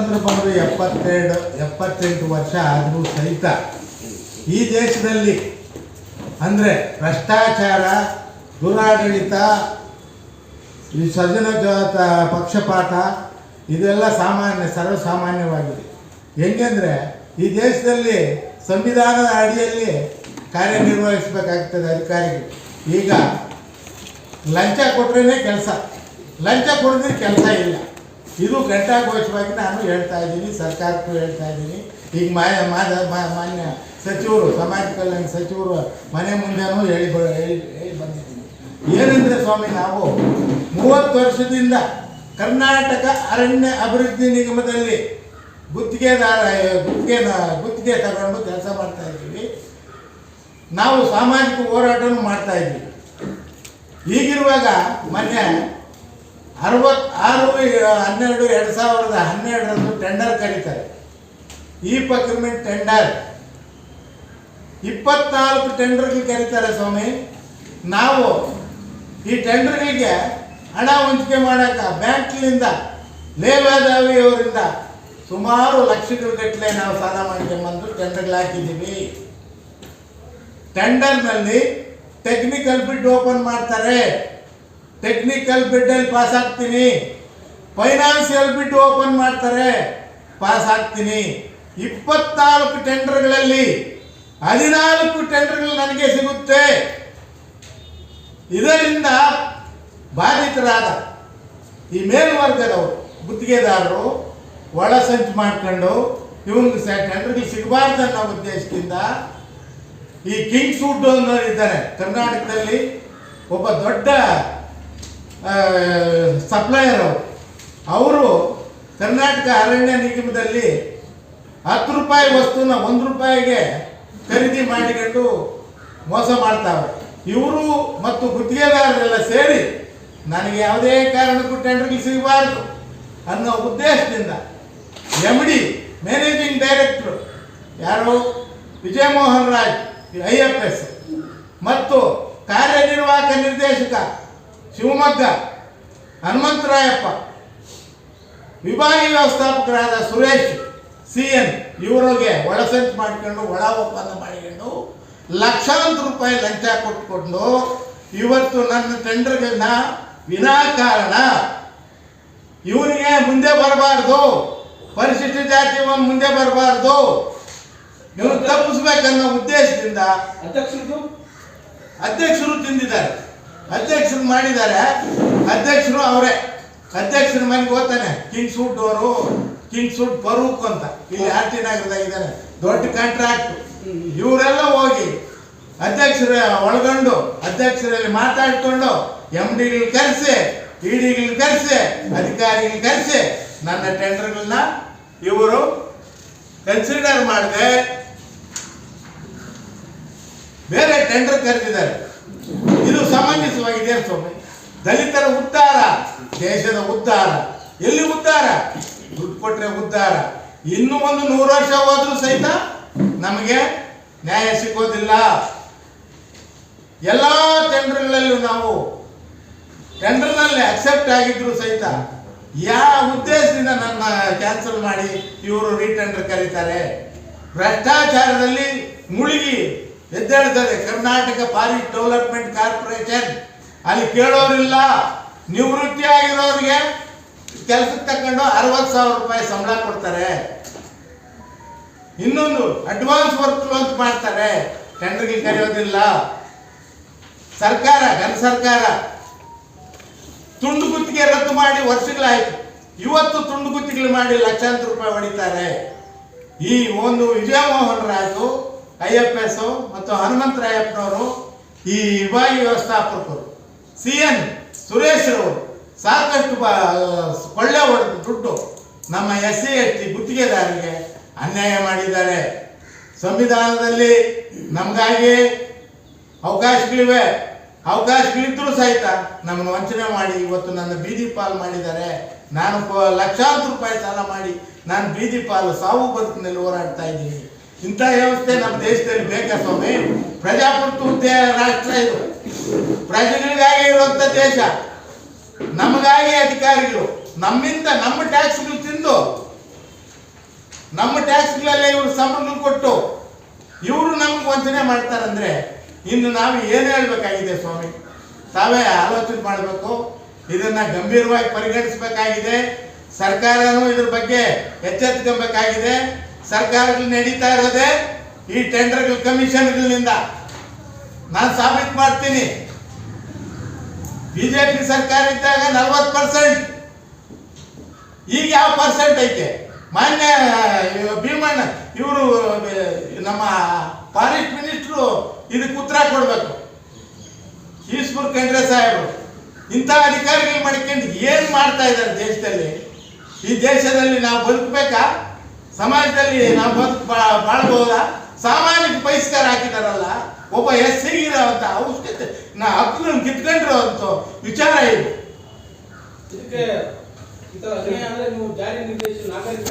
ಸ್ವಾತಂತ್ರ್ಯ ಬಂದು ಎಪ್ಪತ್ತೆರಡು, ಎಪ್ಪತ್ತೆಂಟು ವರ್ಷ ಆದರೂ ಸಹಿತ ಈ ದೇಶದಲ್ಲಿ ಅಂದರೆ ಭ್ರಷ್ಟಾಚಾರ, ದುರಾಡಳಿತ, ಈ ಜಾತ ಪಕ್ಷಪಾತ, ಇದೆಲ್ಲ ಸಾಮಾನ್ಯ, ಸರ್ವಸಾಮಾನ್ಯವಾಗಿದೆ. ಹೆಂಗೆಂದರೆ ಈ ದೇಶದಲ್ಲಿ ಸಂವಿಧಾನದ ಅಡಿಯಲ್ಲಿ ಕಾರ್ಯನಿರ್ವಹಿಸಬೇಕಾಗ್ತದೆ ಅಧಿಕಾರಿಗಳು. ಈಗ ಲಂಚ ಕೊಟ್ರೇ ಕೆಲಸ. ಲಂಚ ಕೊಡಿದ್ರೆ ಕೆಲಸ ಇಲ್ಲ. ಇದು ಘಂಟಾಘೋಷವಾಗಿ ನಾನು ಹೇಳ್ತಾ ಇದ್ದೀನಿ, ಸರ್ಕಾರಕ್ಕೂ ಹೇಳ್ತಾ ಇದ್ದೀನಿ. ಈಗ ಮಾನ್ಯ ಸಚಿವರು, ಸಮಾಜ ಕಲ್ಯಾಣ ಸಚಿವರು ಮನೆ ಮುಂದೆನೂ ಹೇಳಿ ಹೇಳಿ ಹೇಳಿ ಬಂದಿದ್ದೀನಿ. ಏನಂದರೆ ಸ್ವಾಮಿ, ನಾವು ಮೂವತ್ತು ವರ್ಷದಿಂದ ಕರ್ನಾಟಕ ಅರಣ್ಯ ಅಭಿವೃದ್ಧಿ ನಿಗಮದಲ್ಲಿ ಗುತ್ತಿಗೆದಾರ ಗುತ್ತಿಗೆ ಗುತ್ತಿಗೆ ತಗೊಂಡು ಕೆಲಸ ಮಾಡ್ತಾ ಇದ್ದೀವಿ. ನಾವು ಸಾಮಾಜಿಕ ಹೋರಾಟನೂ ಮಾಡ್ತಾ ಇದ್ದೀವಿ. ಈಗಿರುವಾಗ ಮೊನ್ನೆ ಅರವತ್ತಾರು ಹನ್ನೆರಡು, ಎರಡು ಸಾವಿರದ ಹನ್ನೆರಡರಂದು ಟೆಂಡರ್ ಕರೀತಾರೆ. ಈ ಪ್ರಕ್ರಿಮೆಂಟ್ ಟೆಂಡರ್ ಇಪ್ಪತ್ನಾಲ್ಕು ಟೆಂಡರ್ಗಳು ಕರೀತಾರೆ ಸ್ವಾಮಿ. ನಾವು ಈ ಟೆಂಡರ್ಗಳಿಗೆ ಹಣ ಹಂಚಿಕೆ ಮಾಡೋಕೆ ಬ್ಯಾಂಕ್ಲಿಂದ ಲೇವಾದಾವಿಯವರಿಂದ ಸುಮಾರು ಲಕ್ಷಗಳ ಗಟ್ಟಲೆ ನಾವು ಸಾಲ ಮಾಡ್ಕೊಂಬಂದು ಟೆಂಡರ್ಗಳು ಹಾಕಿದ್ದೀವಿ. ಟೆಂಡರ್ನಲ್ಲಿ ಟೆಕ್ನಿಕಲ್ ಬಿಡ್ ಓಪನ್ ಮಾಡ್ತಾರೆ. ಟೆಕ್ನಿಕಲ್ ಬಿಡ್ಡಲ್ಲಿ ಪಾಸ್ ಆಗ್ತೀನಿ. ಫೈನಾನ್ಸಿಯಲ್ ಬಿಡ್ ಓಪನ್ ಮಾಡ್ತಾರೆ. ಪಾಸ್ ಆಗ್ತೀನಿ. ಇಪ್ಪತ್ನಾಲ್ಕು ಟೆಂಡರ್ಗಳಲ್ಲಿ ಹದಿನಾಲ್ಕು ಟೆಂಡರ್ಗಳು ನನಗೆ ಸಿಗುತ್ತೆ. ಇದರಿಂದ ಬಾಧಿತರಾದ ಈ ಮೇಲ್ವರ್ಗದವರು, ಗುತ್ತಿಗೆದಾರರು, ಒಳ ಸಂಚು ಮಾಡ್ಕೊಂಡು ಇವನಿಗೆ ಟೆಂಡರ್ಗಳು ಸಿಗಬಾರ್ದು ಅನ್ನೋ ಉದ್ದೇಶದಿಂದ ಈ ಕಿಂಗ್ ಸೂಟ್ ಅನ್ನೋರು ಇದ್ದಾರೆ ಕರ್ನಾಟಕದಲ್ಲಿ ಒಬ್ಬ ದೊಡ್ಡ ಸಪ್ಲೈಯರ್ ಅವರು. ಕರ್ನಾಟಕ ಅರಣ್ಯ ನಿಗಮದಲ್ಲಿ ಹತ್ತು ರೂಪಾಯಿ ವಸ್ತುನ ಒಂದು ರೂಪಾಯಿಗೆ ಖರೀದಿ ಮಾಡಿಕೊಂಡು ಮೋಸ ಮಾಡ್ತಾವೆ ಇವರು ಮತ್ತು ಗುತ್ತಿಗೆದಾರರೆಲ್ಲ ಸೇರಿ ನನಗೆ ಯಾವುದೇ ಕಾರಣಕ್ಕೂ ಟೆಂಡರ್ಗಳು ಸಿಗಬಾರ್ದು ಅನ್ನೋ ಉದ್ದೇಶದಿಂದ ಎಂ ಡಿ ಮ್ಯಾನೇಜಿಂಗ್ ಡೈರೆಕ್ಟ್ರು ಯಾರು? Vijayamohan Raj, I F S. ಮತ್ತು ಕಾರ್ಯನಿರ್ವಾಹಕ ನಿರ್ದೇಶಕ ಶಿವಮೊಗ್ಗ. ಹನುಮಂತರಾಯಪ್ಪ. ವಿಭಾಗೀಯ ವ್ಯವಸ್ಥಾಪಕರಾದ ಸುರೇಶ್ ಸಿ ಎನ್ ಇವರಿಗೆ ಒಳಸಂಚು ಮಾಡಿಕೊಂಡು ಒಳ ಒಪ್ಪಂದ ಮಾಡಿಕೊಂಡು ಲಕ್ಷಾಂತರ ರೂಪಾಯಿ ಲಂಚ ಕೊಟ್ಟುಕೊಂಡು ಇವತ್ತು ನನ್ನ ಟೆಂಡರ್ಗಳನ್ನ ವಿನಾಕಾರಣ. ಇವರಿಗೆ ಮುಂದೆ ಬರಬಾರ್ದು. ಪರಿಶಿಷ್ಟ ಜಾತಿ ಮುಂದೆ ಬರಬಾರ್ದು. ನೀವು ತಪ್ಪಿಸ್ಬೇಕನ್ನೋ ಉದ್ದೇಶದಿಂದ ಅಧ್ಯಕ್ಷರು ಅಧ್ಯಕ್ಷರು ತಿಂದಿದ್ದಾರೆ. ಅಧ್ಯಕ್ಷರು ಮಾಡಿದ್ದಾರೆ. ಅಧ್ಯಕ್ಷರು ಅವರೇ. ಅಧ್ಯಕ್ಷರ ಮನೆಗೆ ಹೋಗ್ತಾನೆ. ಕಿಂಗ್ ಸೂಟ್ ಅವರು ಕಿಂಗ್ ಸೂಟ್ ಫರೂಕ್ ಅಂತ. ಇಲ್ಲಿ ಆರ್ ಟಿ ನಗರದಾಗ ಇದ್ದಾನೆ ದೊಡ್ಡ ಕಾಂಟ್ರಾಕ್ಟ್ ಇವರೆಲ್ಲ ಹೋಗಿ ಅಧ್ಯಕ್ಷರ ಒಳಗೊಂಡು, ಅಧ್ಯಕ್ಷರಲ್ಲಿ ಮಾತಾಡ್ಕೊಂಡು ಎಂ ಡಿಗಳು ಕರೆಸಿ ಇ ಡಿಗಳು ಕರೆಸಿ, ಅಧಿಕಾರಿಗಳು ಕರೆಸಿ, ನನ್ನ ಟೆಂಡರ್ಗಳನ್ನ ಇವರು ಕನ್ಸಿಡರ್ ಮಾಡದೆ. ಬೇರೆ ಟೆಂಡರ್ ಕರೆದಿದ್ದಾರೆ. ಇದು ಸಮಂಜಸವಾಗಿದೆ ಸ್ವಾಮಿ ದಲಿತರ ಉದ್ಧಾರ, ದೇಶದ ಉದ್ಧಾರ. ಎಲ್ಲಿ ಉದ್ಧಾರ? ದುಡ್ಡು ಕೊಟ್ಟರೆ ಉದ್ಧಾರ. ಇನ್ನು ಒಂದು ನೂರು ವರ್ಷ ಹೋದ್ರೂ ಸಹಿತ ನಮಗೆ ನ್ಯಾಯ ಸಿಗೋದಿಲ್ಲ. ಎಲ್ಲ ಟೆಂಡರ್ಗಳಲ್ಲೂ ನಾವು ಟೆಂಡರ್ನಲ್ಲಿ ಅಕ್ಸೆಪ್ಟ್ ಆಗಿದ್ರು ಸಹಿತ ಯಾವ ಉದ್ದೇಶದಿಂದ ನನ್ನ ಕ್ಯಾನ್ಸಲ್ ಮಾಡಿ ಇವರು ರೀಟೆಂಡರ್ ಕರೀತಾರೆ. ಭ್ರಷ್ಟಾಚಾರದಲ್ಲಿ ಮುಳುಗಿ ಎದ್ದೇಳ್ತಾರೆ ಕರ್ನಾಟಕ ಫಾರಿಸ್ಟ್ ಡೆವಲಪ್ಮೆಂಟ್ ಕಾರ್ಪೊರೇಷನ್ ಅಲ್ಲಿ ಕೇಳೋರಿಲ್ಲ. ನಿವೃತ್ತಿ ಆಗಿರೋರಿಗೆ ಕೆಲಸಕ್ಕೆ ತಕೊಂಡು ಅರವತ್ತು ಸಾವಿರ ರೂಪಾಯಿ ಸಂಬಳ ಕೊಡ್ತಾರೆ. ಇನ್ನೊಂದು ಅಡ್ವಾನ್ಸ್ ವರ್ಕ್ ಅಂತ ಮಾಡ್ತಾರೆ. ಟೆಂಡರ್ಗೆ ಕರೆಯೋದಿಲ್ಲ. ಸರ್ಕಾರ, ಘನ ಸರ್ಕಾರ ತುಂಡು ಗುತ್ತಿಗೆ ರದ್ದು ಮಾಡಿ ವರ್ಷಗಳಾಯ್ತು. ಇವತ್ತು ತುಂಡು ಗುತ್ತಿಗೆ ಮಾಡಿ ಲಕ್ಷಾಂತರ ರೂಪಾಯಿ ಹೊಡಿತಾರೆ. ಈ ಒಂದು Vijayamohan Raju, I F S ಮತ್ತು ಹನುಮಂತರಾಯಪ್ಪನವರು ಈ ವಿಭಾಗೀಯ ವ್ಯವಸ್ಥಾಪಕರು. ಸಿ ಎನ್ ಸುರೇಶ್ ಸಾಕಷ್ಟು ಕೊಳ್ಳೆ ಹೊಡೆದು ದುಡ್ಡು ನಮ್ಮ ಎಸ್ ಸಿ ಎಸ್ ಟಿ ಗುತ್ತಿಗೆದಾರರಿಗೆ ಅನ್ಯಾಯ ಮಾಡಿದ್ದಾರೆ. ಸಂವಿಧಾನದಲ್ಲಿ ನಮಗಾಗಿ ಅವಕಾಶಗಳಿವೆ. ಅವಕಾಶಗಳಿದ್ರೂ ಸಹಿತ ನಮ್ಮನ್ನು ವಂಚನೆ ಮಾಡಿ ಇವತ್ತು ನನ್ನ ಬೀದಿ ಪಾಲು ಮಾಡಿದ್ದಾರೆ. ನಾನು ಲಕ್ಷಾಂತರ ರೂಪಾಯಿ ಸಾಲ ಮಾಡಿ ನಾನು ಬೀದಿ ಪಾಲು ಸಾವು ಬದುಕಿನಲ್ಲಿ ಹೋರಾಡ್ತಾ ಇದ್ದೀನಿ. ಇಂಥ ವ್ಯವಸ್ಥೆ ನಮ್ಮ ದೇಶದಲ್ಲಿ ಬೇಕಾ ಸ್ವಾಮಿ. ಪ್ರಜಾಪ್ರಭುತ್ವ ರಾಷ್ಟ್ರ ಇದು. ಪ್ರಜೆಗಳಿಗಾಗಿ ಇರುವಂತ ದೇಶ, ನಮಗಾಗಿ ಅಧಿಕಾರಿಗಳು, ನಮ್ಮಿಂದ ನಮ್ಮ ಟ್ಯಾಕ್ಸ್ಗಳು ತಿಂದು, ನಮ್ಮ ಟ್ಯಾಕ್ಸ್ಗಳಲ್ಲೇ ಇವರು ಸಂಬಳ ಕೊಟ್ಟು, ಇವರು ನಮ್ಗೆ ವಂಚನೆ ಮಾಡ್ತಾರಂದ್ರೆ ಇನ್ನು ನಾವು ಏನು ಹೇಳ್ಬೇಕಾಗಿದೆ ಸ್ವಾಮಿ? ತಾವೇ ಆಲೋಚನೆ ಮಾಡಬೇಕು, ಇದನ್ನ ಗಂಭೀರವಾಗಿ ಪರಿಗಣಿಸಬೇಕಾಗಿದೆ, ಸರ್ಕಾರನೂ ಇದ್ರ ಬಗ್ಗೆ ಎಚ್ಚೆತ್ಕೊಬೇಕಾಗಿದೆ, ಸರ್ಕಾರಗಳು ನಡೀತಾ ಇರೋದೇ ಈ ಟೆಂಡರ್ಗಳ ಕಮಿಷನ್ಗಳಿಂದ. ನಾನು ಸಾಬೀತು ಮಾಡ್ತೀನಿ. ಬಿಜೆಪಿ ಸರ್ಕಾರ ಇದ್ದಾಗ ನಲ್ವತ್ತು ಪರ್ಸೆಂಟ್ ಈಗ ಯಾವ ಪರ್ಸೆಂಟ್ ಐತೆ? ಮಾನ್ಯ ಭೀಮಣ್ಣ, ಇವರು ನಮ್ಮ ಫಾರೆಸ್ಟ್ ಮಿನಿಸ್ಟ್ರು ಇದಕ್ಕೆ ಉತ್ತರ ಕೊಡಬೇಕು. ಈಶ್ವರ್ ಖಂಡ್ರೆ ಸಾಹೇಬರು, ಇಂಥ ಅಧಿಕಾರಿಗಳು ಮಾಡ್ಕೊಂಡು ಏನು ಮಾಡ್ತಾ ಇದ್ದಾರೆ ದೇಶದಲ್ಲಿ? ಈ ದೇಶದಲ್ಲಿ ನಾವು ಬದುಕಬೇಕಾ? ಸಮಾಜದಲ್ಲಿ ನಾವು ಬದುಕು ಬಾಳ್ಬೋದಾ? ಸಾಮಾಜಿಕ ಬಹಿಷ್ಕಾರ ಹಾಕಿದಾರಲ್ಲ, ಒಬ್ಬ ಎಸ್ ಅಂತ ಅವಶ್ಯಕತೆ ನಾ ಹಕ್ಕುಗಳನ್ನು ಕಿತ್ಕೊಂಡಿರೋ ಅಂತ ವಿಚಾರ ಇದು. ಇದಕ್ಕೆ ಜಾರಿ ನಿರ್ದೇಶನ, ನಾಗರಿಕ